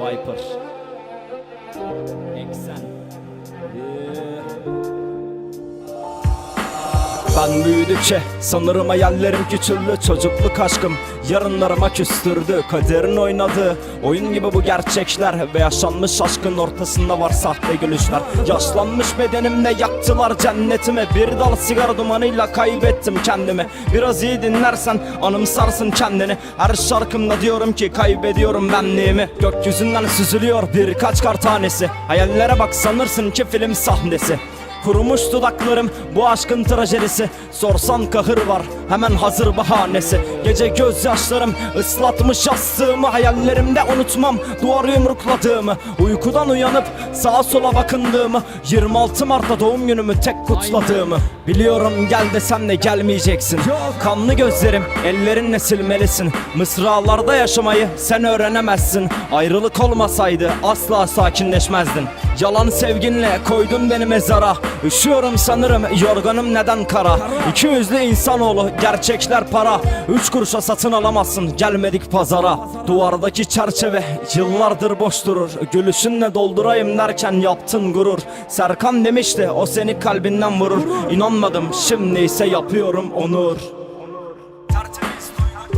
Viper. Eksen. Ben büyüdükçe sanırım hayallerim küçüldü Çocukluk aşkım. Yarınlarıma küstürdü Kaderin oynadığı oyun gibi bu gerçekler Ve yaşanmış aşkın ortasında var sahte gülüşler. Yaşlanmış bedenimle yaktılar cennetimi. Bir dal sigara dumanıyla kaybettim kendimi. Biraz iyi dinlersen anımsarsın kendini. Her şarkımda diyorum ki kaybediyorum benliğimi. Gökyüzünden süzülüyor birkaç kar tanesi. Hayallere bak sanırsın ki film sahnesi Kurumuş dudaklarım bu aşkın trajedisi. Sorsan kahır var hemen hazır bahanesi. Gece gözyaşlarım ıslatmış yastığımı Hayallerimde unutmam duvar yumrukladığımı. Uykudan uyanıp sağa sola bakındığımı 26 Mart'ta doğum günümü tek kutladığımı. Biliyorum gel desem de gelmeyeceksin. Kanlı gözlerim ellerinle silmelisin. Mısralarda yaşamayı sen öğrenemezsin. Ayrılık olmasaydı asla sakinleşmezdin. Yalan sevginle koydun beni mezara Üşüyorum sanırım yorganım neden kara? İki yüzlü insanoğlu gerçekler para. Üç kuruşa satın alamazsın gelmedik pazara. Duvardaki çerçeve yıllardır boş durur. Gülüşünle doldurayım derken yaptın gurur. Serkan demişti o seni kalbinden vurur. İnanmadım şimdi ise yapıyorum onur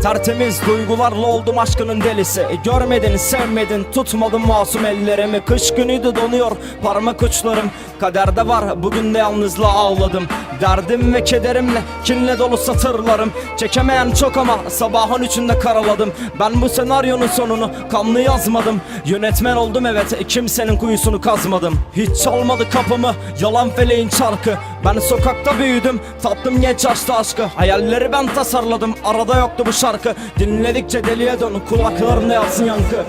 Tertemiz duygularla oldum aşkının delisi. E, Görmedin sevmedin tutmadım masum ellerimi. Kış günüydü donuyor parmak uçlarım. Kaderde var bugün de yalnızlığa ağladım. Derdim ve kederimle kinle dolu satırlarım. Çekemeyen çok ama sabahın üçünde karaladım. Ben bu senaryonun sonunu kanlı yazmadım. Yönetmen oldum evet kimsenin kuyusunu kazmadım. Hiç çalmadı kapımı yalan feleğin çarkı Ben sokakta büyüdüm tattım genç yaşta aşkı. Hayalleri ben tasarladım arada yoktu bu şarkı. Dinledikçe deliye dön kulaklarında yapsın yankı